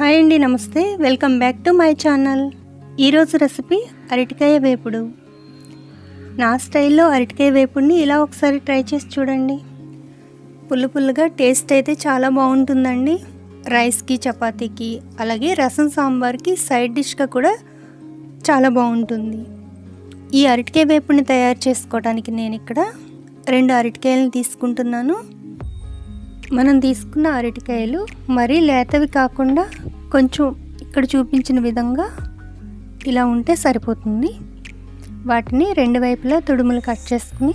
Hi అండి నమస్తే. Welcome back to my channel. ఈరోజు రెసిపీ అరటికాయ వేపుడు. నా స్టైల్లో అరటికాయ వేపుడిని ఇలా ఒకసారి ట్రై చేసి చూడండి. పుల్లు పుల్లుగా టేస్ట్ అయితే చాలా బాగుంటుందండి. రైస్కి చపాతీకి అలాగే రసం సాంబార్కి సైడ్ డిష్గా కూడా చాలా బాగుంటుంది. ఈ అరటికాయ వేపుడిని తయారు చేసుకోవడానికి నేను ఇక్కడ రెండు అరటికాయలను తీసుకుంటున్నాను. మనం తీసుకున్న అరటికాయలు మరీ లేతవి కాకుండా కొంచెం ఇక్కడ చూపించిన విధంగా ఇలా ఉంటే సరిపోతుంది. వాటిని రెండు వైపులా తుడుములు కట్ చేసుకుని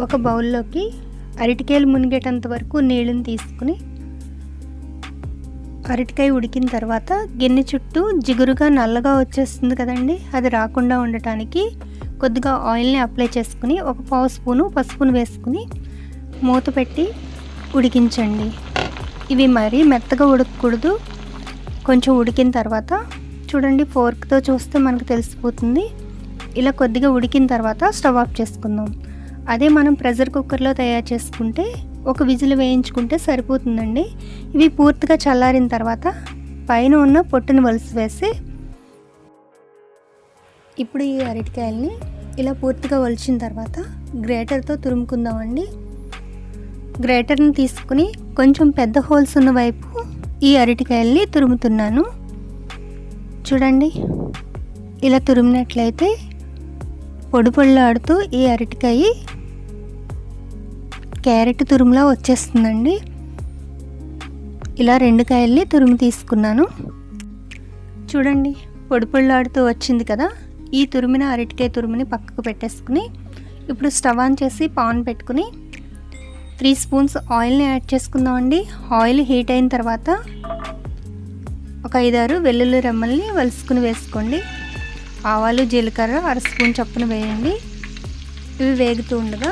ఒక బౌల్లోకి అరటికాయలు మునిగేటంత వరకు నీళ్ళని తీసుకుని అరటికాయ ఉడికిన తర్వాత గిన్నె చుట్టూ జిగురుగా నల్లగా వచ్చేస్తుంది కదండి. అది రాకుండా ఉండటానికి కొద్దిగా ఆయిల్ని అప్లై చేసుకుని ఒక పావు స్పూను పసుపును వేసుకుని మూత పెట్టి ఉడికించండి. ఇవి మరీ మెత్తగా ఉడకకూడదు. కొంచెం ఉడికిన తర్వాత చూడండి ఫోర్క్తో చూస్తే మనకు తెలిసిపోతుంది. ఇలా కొద్దిగా ఉడికిన తర్వాత స్టవ్ ఆఫ్ చేసుకుందాం. అదే మనం ప్రెషర్ కుక్కర్లో తయారు చేసుకుంటే ఒక విజిల్ వేయించుకుంటే సరిపోతుందండి. ఇవి పూర్తిగా చల్లారిన తర్వాత పైన ఉన్న పొట్టును వలసి వేసి ఇప్పుడు ఈ అరటికాయల్ని ఇలా పూర్తిగా వలిచిన తర్వాత గ్రేటర్తో తురుముకుందామండి. గ్రేటర్ని తీసుకుని కొంచెం పెద్ద హోల్స్ ఉన్న వైపు ఈ అరటికాయల్ని తురుముతున్నాను. చూడండి ఇలా తురిమినట్లయితే పొడి పొళ్ళాడుతూ ఈ అరటికాయ క్యారెట్ తురుములా వచ్చేస్తుందండి. ఇలా రెండు కాయల్ని తురుము తీసుకున్నాను. చూడండి పొడి పొళ్ళాడుతూ వచ్చింది కదా ఈ తురిమిన అరటికాయ తురుముని పక్కకు పెట్టేసుకుని ఇప్పుడు స్టవ్ ఆన్ చేసి పాన్ పెట్టుకుని త్రీ స్పూన్స్ ఆయిల్ని యాడ్ చేసుకుందామండి. ఆయిల్ హీట్ అయిన తర్వాత ఒక ఐదారు వెల్లుల్లి రెమ్మల్ని వలుసుకుని వేసుకోండి. ఆవాలు జీలకర్ర అర స్పూన్ చొప్పున వేయండి. ఇవి వేగుతూ ఉండగా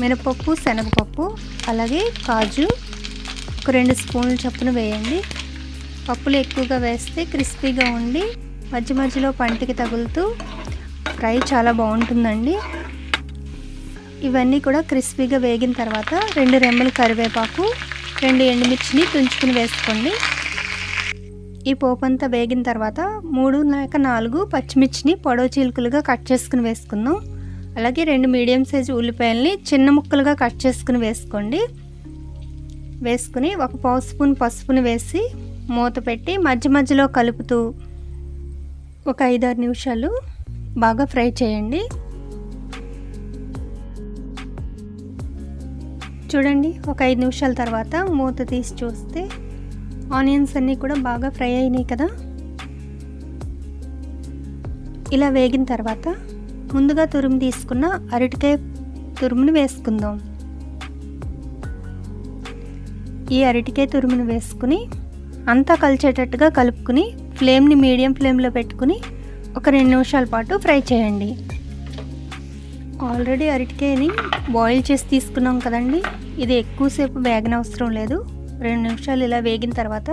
మినపప్పు శనగపప్పు అలాగే కాజు ఒక రెండు స్పూన్లు చొప్పున వేయండి. పప్పులు ఎక్కువగా వేస్తే క్రిస్పీగా ఉండి మధ్య మధ్యలో పంటికి తగులుతూ ఫ్రై చాలా బాగుంటుందండి. ఇవన్నీ కూడా క్రిస్పీగా వేగిన తర్వాత రెండు రెమ్మలు కరివేపాకు రెండు ఎండుమిర్చిని తుంచుకుని వేసుకోండి. ఈ పోపు అంతా వేగిన తర్వాత మూడు లేక నాలుగు పచ్చిమిర్చిని పొడవు చీలుకలుగా కట్ చేసుకుని వేసుకుందాం. అలాగే రెండు మీడియం సైజు ఉల్లిపాయలని చిన్న ముక్కలుగా కట్ చేసుకుని వేసుకోండి. వేసుకుని ఒక పావు స్పూన్ పసుపుని వేసి మూత పెట్టి మధ్య మధ్యలో కలుపుతూ ఒక ఐదారు నిమిషాలు బాగా ఫ్రై చేయండి. చూడండి ఒక ఐదు నిమిషాల తర్వాత మూత తీసి చూస్తే ఆనియన్స్ అన్నీ కూడా బాగా ఫ్రై అయినాయి కదా. ఇలా వేగిన తర్వాత ముందుగా తురుము తీసుకున్న అరటికాయ తురుమును వేసుకుందాం. ఈ అరటికాయ తురుమును వేసుకుని అంతా కలిచేటట్టుగా కలుపుకుని ఫ్లేమ్ని మీడియం ఫ్లేమ్లో పెట్టుకుని ఒక రెండు నిమిషాల పాటు ఫ్రై చేయండి. ఆల్రెడీ అరటికాయని బాయిల్ చేసి తీసుకున్నాం కదండి. ఇది ఎక్కువసేపు వేగనవసరం లేదు. రెండు నిమిషాలు ఇలా వేగిన తర్వాత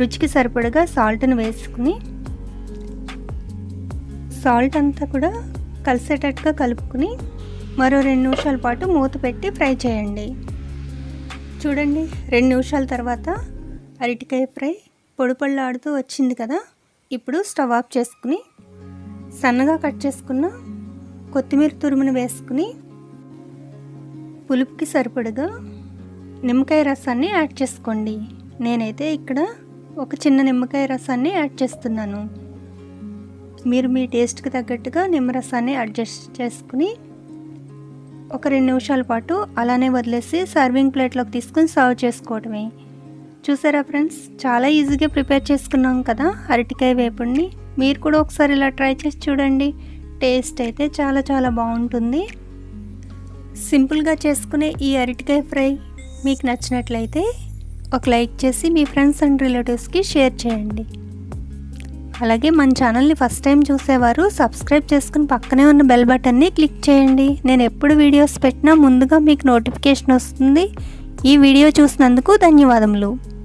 రుచికి సరిపడగా సాల్ట్ని వేసుకుని సాల్ట్ అంతా కూడా కలిసేటట్టుగా కలుపుకుని మరో రెండు నిమిషాల పాటు మూత పెట్టి ఫ్రై చేయండి. చూడండి రెండు నిమిషాల తర్వాత అరటికాయ ఫ్రై పొడిపళ్ళు ఆడుతూ వచ్చింది కదా. ఇప్పుడు స్టవ్ ఆఫ్ చేసుకుని సన్నగా కట్ చేసుకున్న కొత్తిమీర తురుమును వేసుకుని పులుపుకి సరిపడగా నిమ్మకాయ రసాన్ని యాడ్ చేసుకోండి. నేనైతే ఇక్కడ ఒక చిన్న నిమ్మకాయ రసాన్ని యాడ్ చేస్తున్నాను. మీరు మీ టేస్ట్కి తగ్గట్టుగా నిమ్మరసాన్ని అడ్జస్ట్ చేసుకుని ఒక రెండు నిమిషాల పాటు అలానే వదిలేసి సర్వింగ్ ప్లేట్లోకి తీసుకుని సర్వ్ చేసుకోవటమే. చూసారా ఫ్రెండ్స్? చాలా ఈజీగా ప్రిపేర్ చేసుకున్నాం కదా అరటికాయ వేపుడిని. మీరు కూడా ఒకసారి ఇలా ట్రై చేసి చూడండి. టేస్ట్ అయితే చాలా చాలా బాగుంటుంది. సింపుల్గా చేసుకునే ఈ అరటికాయ ఫ్రై మీకు నచ్చినట్లయితే ఒక లైక్ చేసి మీ ఫ్రెండ్స్ అండ్ రిలేటివ్స్కి షేర్ చేయండి. అలాగే మన ఛానల్ని ఫస్ట్ టైం చూసేవారు సబ్స్క్రైబ్ చేసుకుని పక్కనే ఉన్న బెల్ బటన్ని క్లిక్ చేయండి. నేను ఎప్పుడు వీడియోస్ పెట్టినా ముందుగా మీకు నోటిఫికేషన్ వస్తుంది. ఈ వీడియో చూసినందుకు ధన్యవాదములు.